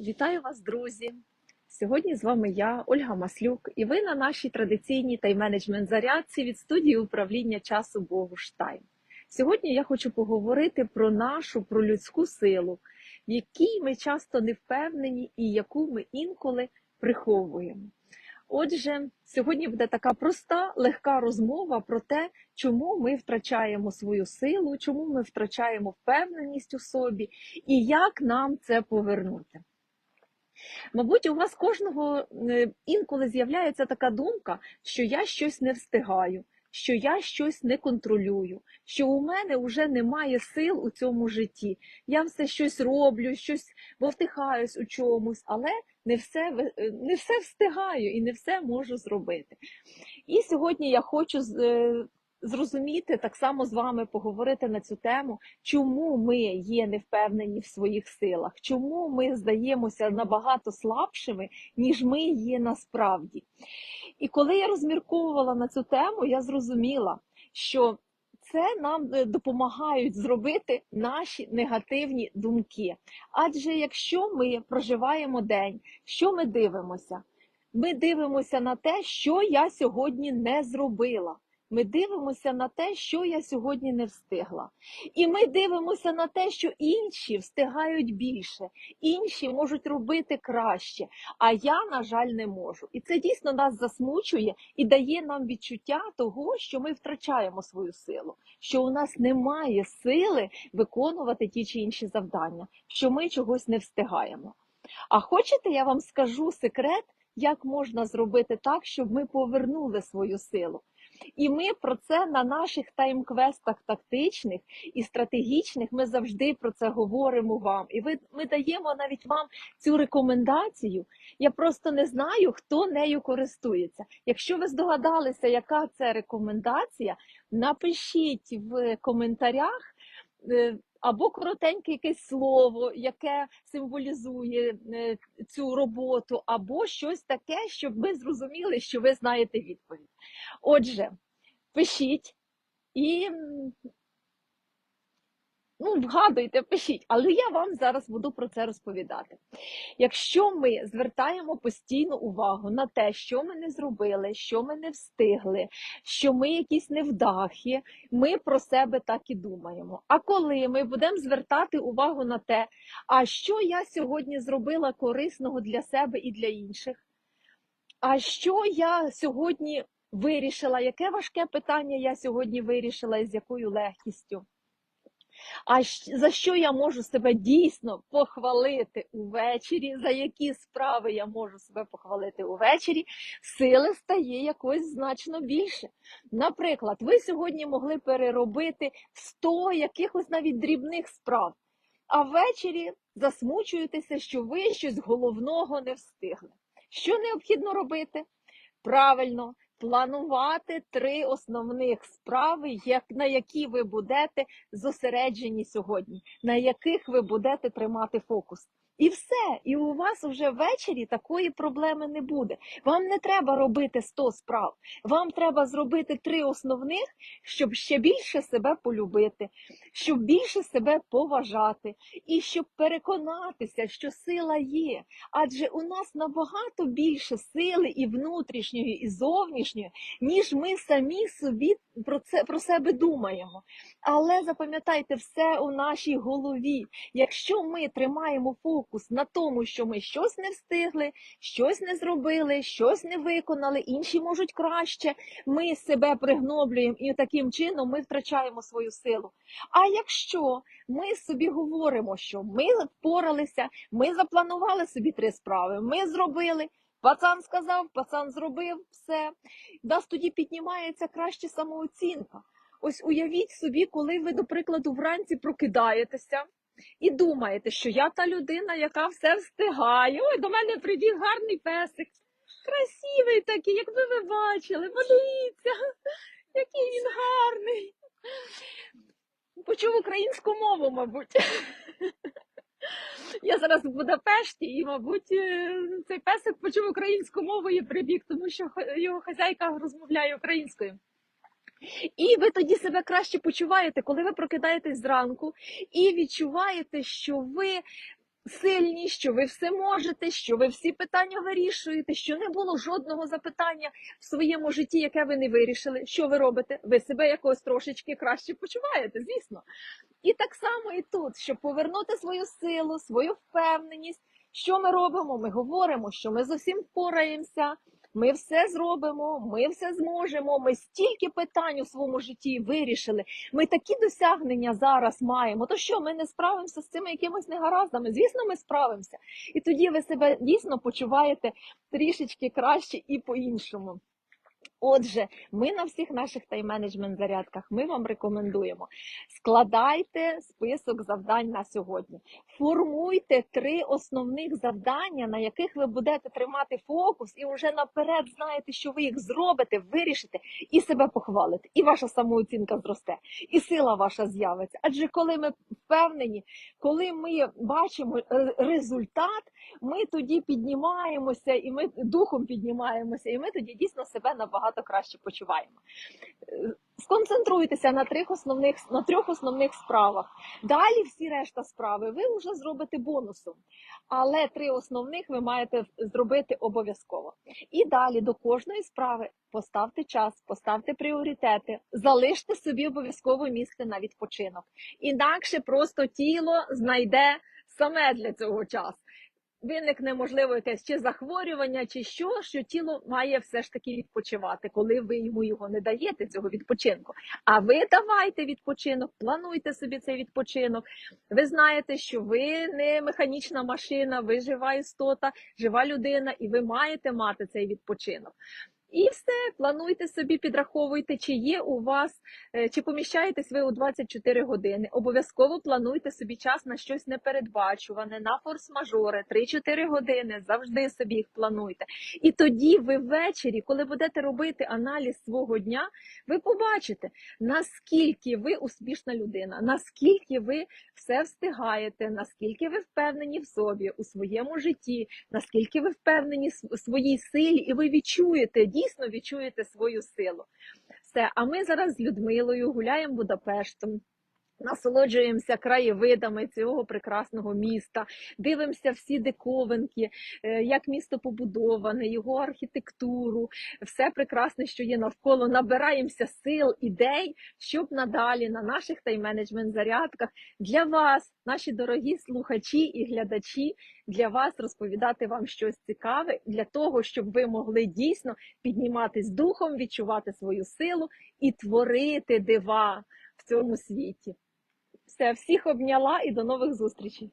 Вітаю вас, друзі! Сьогодні з вами я, Ольга Маслюк, і ви на нашій традиційній тайм-менеджмент зарядці від студії управління часу Богуш Тайм. Сьогодні я хочу поговорити про нашу, про людську силу, в якій ми часто не впевнені і яку ми інколи приховуємо. Отже, сьогодні буде така проста, легка розмова про те, чому ми втрачаємо свою силу, чому ми втрачаємо впевненість у собі і як нам це повернути. Мабуть, у вас кожного е, інколи з'являється така думка, що я щось не встигаю, що я щось не контролюю, що у мене вже немає сил у цьому житті. Я все щось роблю, щось вовтихаюсь у чомусь, але не все, е, не все встигаю і не все можу зробити. І сьогодні я хочу е, зрозуміти, так само з вами поговорити на цю тему, чому ми є невпевнені в своїх силах, чому ми здаємося набагато слабшими, ніж ми є насправді. І коли я розмірковувала на цю тему, я зрозуміла, що це нам е, допомагають зробити наші негативні думки. Адже якщо ми проживаємо день, що ми дивимося? Ми дивимося на те, що я сьогодні не зробила. Ми дивимося на те, що я сьогодні не встигла. І ми дивимося на те, що інші встигають більше, інші можуть робити краще, а я, на жаль, не можу. І це дійсно нас засмучує і дає нам відчуття того, що ми втрачаємо свою силу, що у нас немає сили виконувати ті чи інші завдання, що ми чогось не встигаємо. А хочете, я вам скажу секрет, як можна зробити так, щоб ми повернули свою силу? І ми про це на наших тайм-квестах тактичних і стратегічних ми завжди про це говоримо вам. І ви, ми даємо навіть вам цю рекомендацію. Я просто не знаю, хто нею користується. Якщо ви здогадалися, яка це рекомендація, напишіть в коментарях. Або коротеньке якесь слово, яке символізує е, цю роботу, або щось таке, щоб ми зрозуміли, що ви знаєте відповідь. Отже, пишіть і ну, вгадуйте, пишіть, але я вам зараз буду про це розповідати. Якщо ми звертаємо постійну увагу на те, що ми не зробили, що ми не встигли, що ми якісь невдахи, ми про себе так і думаємо. А коли ми будемо звертати увагу на те, а що я сьогодні зробила корисного для себе і для інших, а що я сьогодні вирішила, яке важке питання я сьогодні вирішила і з якою легкістю. А за що я можу себе дійсно похвалити увечері? За які справи я можу себе похвалити увечері? Сили стає якось значно більше. Наприклад, ви сьогодні могли переробити 100 якихось навіть дрібних справ, а ввечері засмучуєтеся, що ви щось головного не встигли. Що необхідно робити? Правильно, планувати три основних справи, як, на які ви будете зосереджені сьогодні, на яких ви будете тримати фокус. І все, і у вас вже ввечері такої проблеми не буде. Вам не треба робити 100 справ. Вам треба зробити три основних, щоб ще більше себе полюбити, щоб більше себе поважати, і щоб переконатися, що сила є. Адже у нас набагато більше сили і внутрішньої, і зовнішньої, ніж ми самі собі про це про себе думаємо. Але запам'ятайте, все у нашій голові. Якщо ми тримаємо фокус на тому, що ми щось не встигли, щось не зробили, щось не виконали, інші можуть краще, ми себе пригноблюємо і таким чином ми втрачаємо свою силу. А якщо ми собі говоримо, що ми впоралися, ми запланували собі три справи, ми зробили. Пацан сказав, пацан зробив все. Нас тоді піднімається краще самооцінка. Ось уявіть собі, коли ви, до прикладу, вранці прокидаєтеся і думаєте, що я та людина, яка все встигає. Ой, до мене прибіг гарний песик. Красивий такий, якби ви бачили, подивіться, який він гарний. Почув українську мову, мабуть. Я зараз в Будапешті, і, мабуть, е, цей песик почув українську мову і прибіг, тому що його хазяйка розмовляє українською. І ви тоді себе краще почуваєте, коли ви прокидаєтесь зранку і відчуваєте, що ви сильні, що ви все можете, що ви всі питання вирішуєте, що не було жодного запитання в своєму житті, яке ви не вирішили. Що ви робите? Ви себе якось трошечки краще почуваєте, звісно. І так само і тут, щоб повернути свою силу, свою впевненість. Що ми робимо? Ми говоримо, що ми з усім впораємося, ми все зробимо, ми все зможемо. Ми стільки питань у своєму житті вирішили. Ми такі досягнення зараз маємо. То що ми не справимося з цими якимись негараздами? Звісно, ми справимося. І тоді ви себе дійсно почуваєте трішечки краще і по-іншому. Отже, ми на всіх наших тайм-менеджмент зарядках ми вам рекомендуємо. Складайте список завдань на сьогодні. Формуйте три основних завдання, на яких ви будете тримати фокус, і вже наперед знаєте, що ви їх зробите, вирішите і себе похвалите. І ваша самооцінка зросте, і сила ваша з'явиться. Адже коли ми впевнені, коли ми бачимо е, результат, ми тоді піднімаємося, і ми духом піднімаємося, і ми тоді дійсно себе набагато краще почуваємо. Е, Сконцентруйтеся на трьох основних на трьох основних справах. Далі всі решта справи ви вже зробите бонусом, але три основних ви маєте зробити обов'язково. І далі до кожної справи поставте час, поставте пріоритети, залиште собі обов'язково місце на відпочинок. Інакше просто тіло знайде саме для цього час. Виникне, можливо, якесь чи захворювання, чи що, що тіло має все ж таки відпочивати, коли ви йому його не даєте, цього відпочинку. А ви давайте відпочинок, плануйте собі цей відпочинок. Ви знаєте, що ви не механічна машина, ви жива істота, жива людина, і ви маєте мати цей відпочинок. І все, плануйте собі, підраховуйте, чи є у вас, е, чи поміщаєтесь ви у 24 години. Обов'язково плануйте собі час на щось непередбачуване, на форс-мажори, 3-4 години. Завжди собі їх плануйте. І тоді ви ввечері, коли будете робити аналіз свого дня, ви побачите, наскільки ви успішна людина, наскільки ви все встигаєте, наскільки ви впевнені в собі, у своєму житті, наскільки ви впевнені в своїй силі, і ви відчуєте, дійсно відчуєте свою силу. Все, а ми зараз з Людмилою гуляємо Будапештом. Насолоджуємося краєвидами цього прекрасного міста, дивимося всі диковинки, е, як місто побудоване, його архітектуру, все прекрасне, що є навколо. Набираємося сил, ідей, щоб надалі на наших тайм-менеджмент зарядках для вас, наші дорогі слухачі і глядачі, для вас розповідати вам щось цікаве, для того, щоб ви могли дійсно підніматись духом, відчувати свою силу і творити дива в цьому світі. Все, всіх обняла і до нових зустрічей.